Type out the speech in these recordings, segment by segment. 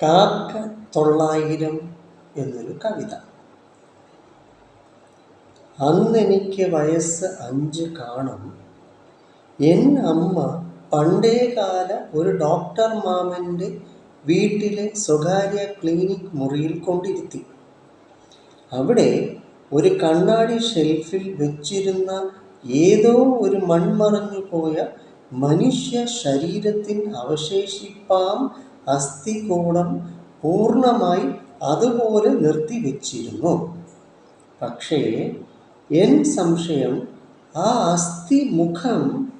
കാക്ക തൊള്ളായിരം എന്നൊരു കവിത. അന്നെനിക്ക് വയസ്സ് അഞ്ച് കാണും. എൻ അമ്മ പണ്ടേ പണ്ടേകാല ഒരു ഡോക്ടർ മാമന്റെ വീട്ടിലെ സ്വകാര്യ ക്ലിനിക് മുറിയിൽ കൊണ്ടിരുത്തി. അവിടെ ഒരു കണ്ണാടി ഷെൽഫിൽ വെച്ചിരുന്ന ഏതോ ഒരു മൺമറഞ്ഞു പോയ മനുഷ്യ ശരീരത്തിൽ അവശേഷിപ്പാം അസ്ഥികൂടം പൂർണമായി അതുപോലെ നിർത്തിവെച്ചിരുന്നു. പക്ഷേ എൻ സംശയം ആ അസ്ഥി മുഖം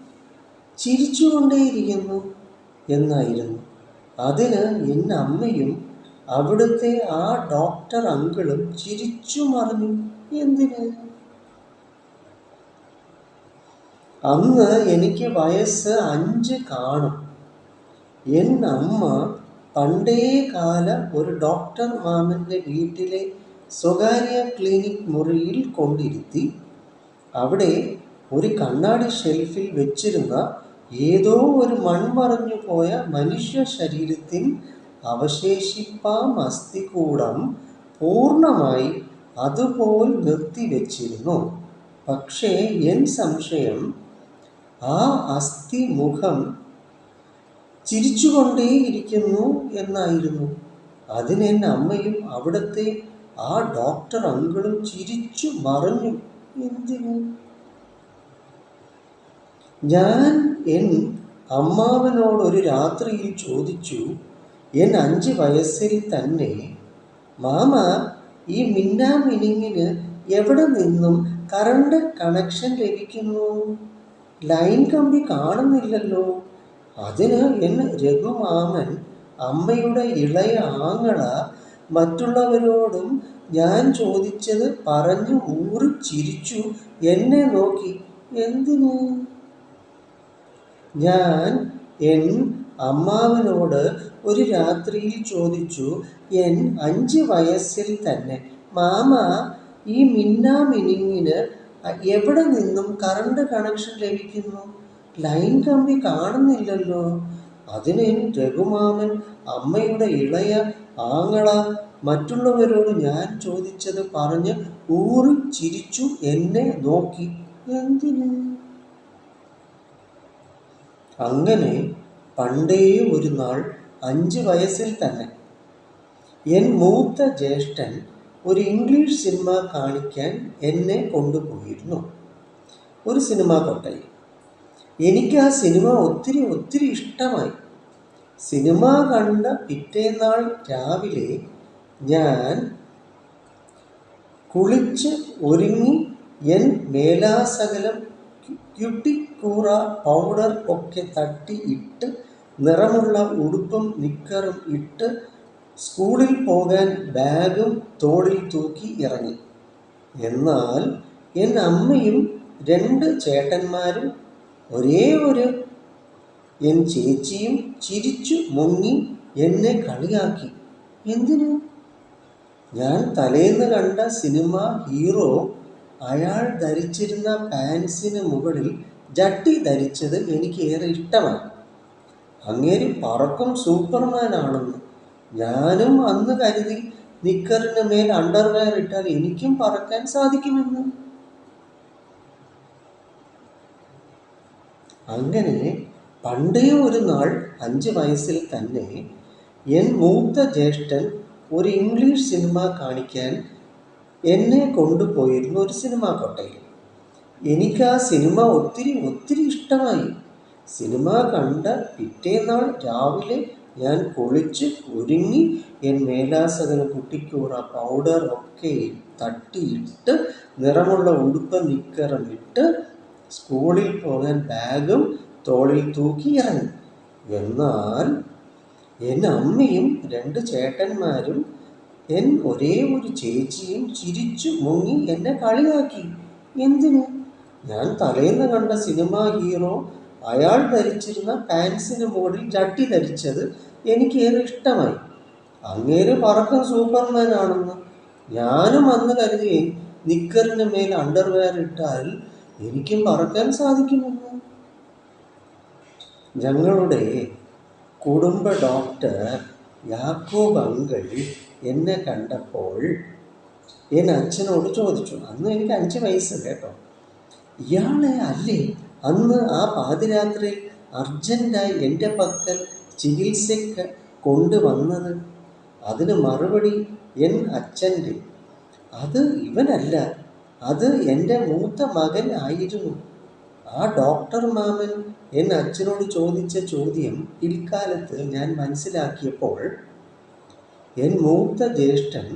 ചിരിച്ചുകൊണ്ടേയിരിക്കുന്നു എന്നായിരുന്നു. അതിന് എന്റെ അമ്മയും അവിടുത്തെ ആ ഡോക്ടർ അങ്കിളും ചിരിച്ചു മറിഞ്ഞു. എന്തിന്? അന്ന് എനിക്ക് വയസ്സ് അഞ്ച് കാണും. എൻ അമ്മ പണ്ടേ കാല ഒരു ഡോക്ടർ മാമന്റെ വീട്ടിലെ സ്വകാര്യ ക്ലിനിക് മുറിയിൽ കൊണ്ടിരുത്തി. അവിടെ ഒരു കണ്ണാടി ഷെൽഫിൽ വെച്ചിരുന്ന ഏതോ ഒരു മൺമറഞ്ഞു പോയ മനുഷ്യ ശരീരത്തിൽ അവശേഷിപ്പാം അസ്ഥികൂടം പൂർണമായി അതുപോൽ നിർത്തിവെച്ചിരുന്നു പക്ഷേ എൻ സംശയം ആ അസ്ഥി മുഖം ചിരിച്ചുകൊണ്ടേയിരിക്കുന്നു എന്നായിരുന്നു. അതിന് എന്റെ അമ്മയും അവിടുത്തെ ആ ഡോക്ടർ അങ്കിളും ചിരിച്ചു മറഞ്ഞു. എന്തിനു? ഞാൻ എൻ അമ്മാവനോട് ഒരു രാത്രിയിൽ ചോദിച്ചു എൻ അഞ്ച് വയസ്സിൽ തന്നെ മാമ ഈ മിന്നാമിനിങ്ങിന് എവിടെ നിന്നും കറണ്ട് കണക്ഷൻ ലഭിക്കുന്നു? ലൈൻ കമ്പി കാണുന്നില്ലല്ലോ. അതിന് എൻ രഘുമാമൻ അമ്മയുടെ ഇളയ ആങ്ങള മറ്റുള്ളവരോടും ഞാൻ ചോദിച്ചത് പറഞ്ഞു ഊറി ചിരിച്ചു എന്നെ നോക്കി. എന്തിന്? ഞാൻ എൻ അമ്മാവനോട് ഒരു രാത്രിയിൽ ചോദിച്ചു എൻ അഞ്ച് വയസ്സിൽ തന്നെ. മാമ ഈ മിന്നാമിനിങ്ങിന് എവിടെ നിന്നും കറണ്ട് കണക്ഷൻ ലഭിക്കുന്നു? ലൈൻ കമ്പി കാണുന്നില്ലല്ലോ. അതിന് രഘുമാമൻ അമ്മയുടെ ഇളയ ആങ്ങള മറ്റുള്ളവരോട് ഞാൻ ചോദിച്ചത് പറഞ്ഞ് ഊറി ചിരിച്ചു എന്നെ നോക്കി. എന്തിന്? അങ്ങനെ പണ്ടേ ഒരു നാൾ അഞ്ച് വയസ്സിൽ തന്നെ എൻ മൂത്ത ജ്യേഷ്ഠൻ ഒരു ഇംഗ്ലീഷ് സിനിമ കാണിക്കാൻ എന്നെ കൊണ്ടുപോയിരുന്നു. ഒരു സിനിമ കൊട്ടയിൽ. എനിക്ക് ആ സിനിമ ഒത്തിരി ഒത്തിരി ഇഷ്ടമായി. സിനിമ കണ്ട പിറ്റേന്നാൾ രാവിലെ ഞാൻ കുളിച്ച് ഒരുങ്ങി എൻ മേലാസകലം ക്യുട്ടിക്കൂറ പൗഡർ ഒക്കെ തട്ടി ഇട്ട് നിറമുള്ള ഉടുപ്പും നിക്കറും ഇട്ട് സ്കൂളിൽ പോകാൻ ബാഗും തോളിൽ തൂക്കി ഇറങ്ങി. എന്നാൽ എൻ അമ്മയും രണ്ട് ചേട്ടന്മാരും ഒരേ ഒരു എൻ ചേച്ചിയും ചിരിച്ചു മുങ്ങി എന്നെ കളിയാക്കി. എന്തിനു? ഞാൻ തലേന്ന് കണ്ട സിനിമ ഹീറോ അയാൾ ധരിച്ചിരുന്ന പാൻസിന് മുകളിൽ ജട്ടി ധരിച്ചത് എനിക്ക് ഏറെ ഇഷ്ടമാണ്. അങ്ങേരി പറക്കും സൂപ്പർമാൻ ആണെന്ന് ഞാനും അന്ന് കരുതി നിക്കറിന് മേൽ അണ്ടർവെയർ ഇട്ടാൽ എനിക്കും പറക്കാൻ സാധിക്കുമെന്ന്. അങ്ങനെ പണ്ടേ ഒരു നാൾ അഞ്ച് വയസ്സിൽ തന്നെ എൻ മൂത്ത ജ്യേഷ്ഠൻ ഒരു ഇംഗ്ലീഷ് സിനിമ കാണിക്കാൻ എന്നെ കൊണ്ടുപോയിരുന്നു ഒരു സിനിമ കൊട്ടയിൽ. എനിക്ക് ആ സിനിമ ഒത്തിരി ഒത്തിരി ഇഷ്ടമായി. സിനിമ കണ്ട പിറ്റേന്നാൾ രാവിലെ ഞാൻ കുളിച്ച് ഒരുങ്ങി എൻ മേലാസകന് കുട്ടിക്കൂറ പൗഡർ ഒക്കെ തട്ടിയിട്ട് നിറമുള്ള ഉടുപ്പ് നിക്കറമിട്ട് സ്കൂളിൽ പോകാൻ ബാഗും തോളിൽ തൂക്കി ഇറങ്ങി. എന്നാൽ എൻ അമ്മയും രണ്ട് ചേട്ടന്മാരും എൻ ഒരേ ഒരു ചേച്ചിയും ചിരിച്ചു മുങ്ങി എന്നെ കളിയാക്കി. എന്തിന്? ഞാൻ തലേന്ന് കണ്ട സിനിമ ഹീറോ അയാൾ ധരിച്ചിരുന്ന പാൻസിന് മുകളിൽ ചട്ടി ധരിച്ചത് എനിക്ക് ഏറെ ഇഷ്ടമായി. അങ്ങേര് പറക്കും സൂപ്പർമാൻ ആണെന്ന് ഞാനും അന്ന് കരുതി നിക്കറിന് മേൽ അണ്ടർവെയർ ഇട്ടാൽ എനിക്കും മറക്കാൻ സാധിക്കുമെന്ന്. ഞങ്ങളുടെ കുടുംബ ഡോക്ടർ യാക്കോബ് അങ്കിൾ എന്നെ കണ്ടപ്പോൾ എന്നെ അച്ഛനോട് ചോദിച്ചു. അന്ന് എനിക്ക് അഞ്ച് വയസ്സ് കേട്ടോ. ഇയാളെ അല്ലേ? അന്ന് ആ പാതിരാത്രി അർജന്റായി എന്റെ പക്കൽ ചികിത്സയ്ക്ക് കൊണ്ടുവന്നത്. അതിന് മറുപടി എൻ അച്ഛന്റെ. അത് ഇവനല്ല. അത് എന്റെ മൂത്ത മകൻ ആയിരുന്നു. ആ ഡോക്ടർ മാമൻ എൻ അച്ഛനോട് ചോദിച്ച ചോദ്യം പിൽക്കാലത്ത് ഞാൻ മനസ്സിലാക്കിയപ്പോൾ എൻ മൂത്ത ജ്യേഷ്ഠൻ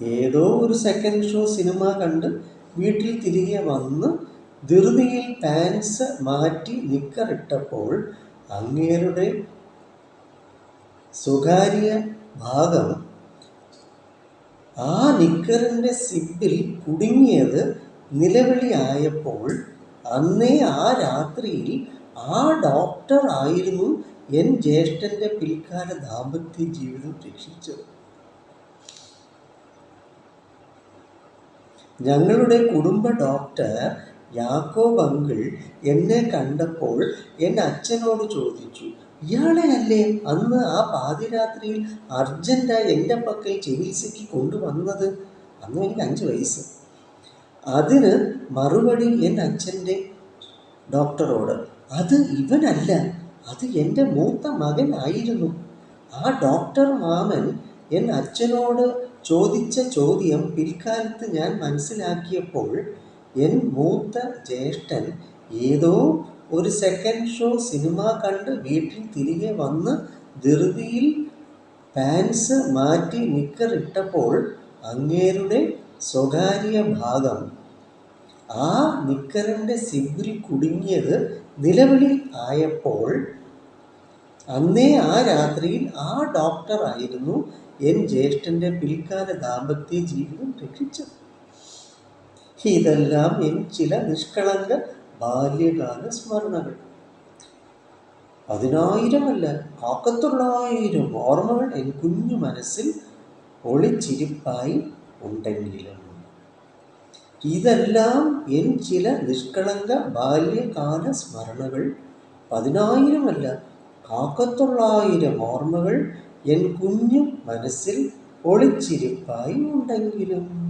ഏതോ ഒരു സെക്കൻഡ് ഷോ സിനിമ കണ്ട് വീട്ടിൽ തിരികെ വന്ന് ധൃതിയിൽ പാൻസ് മാറ്റി നിക്കറിട്ടപ്പോൾ അങ്ങേരുടെ സ്വകാര്യ ഭാഗം ആ നിക്കറിന്റെ സിബിൽ കുടുങ്ങിയത് നിലവിളിയായപ്പോൾ അന്നേ ആ രാത്രിയിൽ ആ ഡോക്ടർ ആയിരുന്നു എൻ ജ്യേഷ്ഠന്റെ പിൽക്കാല ദാമ്പത്യ ജീവിതം രക്ഷിച്ചത്. ഞങ്ങളുടെ കുടുംബ ഡോക്ടർ യാക്കോബ് അങ്കിൾ എന്നെ കണ്ടപ്പോൾ എന്റെ അച്ഛനോട് ചോദിച്ചു ഇയാളെ അല്ലേ അന്ന് ആ പാതിരാത്രിയിൽ അർജന്റായി എന്റെ പക്കൽ ചികിത്സയ്ക്ക് കൊണ്ടുവന്നത്? അന്ന് എനിക്ക് അഞ്ച് വയസ്സ്. അതിന് മറുപടി എന്റെ അച്ഛന്റെ ഡോക്ടറോട് അത് ഇവനല്ല അത് എന്റെ മൂത്ത മകനായിരുന്നു ആ ഡോക്ടർ മാമൻ എൻ അച്ഛനോട് ചോദിച്ച ചോദ്യം പിൽക്കാലത്ത് ഞാൻ മനസ്സിലാക്കിയപ്പോൾ എൻ മൂത്ത ജ്യേഷ്ഠൻ ഏതോ ഒരു സെക്കൻഡ് ഷോ സിനിമ കണ്ട് വീട്ടിൽ തിരികെ വന്ന് ധൃതിയിൽ പാൻസ് മാറ്റി നിക്കറിട്ടപ്പോൾ അങ്ങേരുടെ സ്വകാര്യ ഭാഗം. ആ നിക്കറിന്റെ സിബിൽ കുടുങ്ങിയത് നിലവിളി ആയപ്പോൾ അന്നേ ആ രാത്രിയിൽ ആ ഡോക്ടർ ആയിരുന്നു എൻ ജ്യേഷ്ഠന്റെ പിൽക്കാല ദാമ്പത്യ ജീവിതം രക്ഷിച്ചത്. ഇതെല്ലാം എൻ ചില നിഷ്കളങ്ക ബാല്യകാല സ്മരണകൾ. പതിനായിരമല്ല കാക്കത്തൊള്ളായിരം ഓർമ്മകൾ എൻ കുഞ്ഞു മനസ്സിൽ ഒളിച്ചിരിപ്പായി ഉണ്ടെങ്കിലും. ഇതെല്ലാം എൻ ചില നിഷ്കളങ്ക ബാല്യകാല സ്മരണകൾ. പതിനായിരമല്ല കാക്കത്തൊള്ളായിരം ഓർമ്മകൾ എൻ കുഞ്ഞു മനസ്സിൽ ഒളിച്ചിരിപ്പായി ഉണ്ടെങ്കിലും.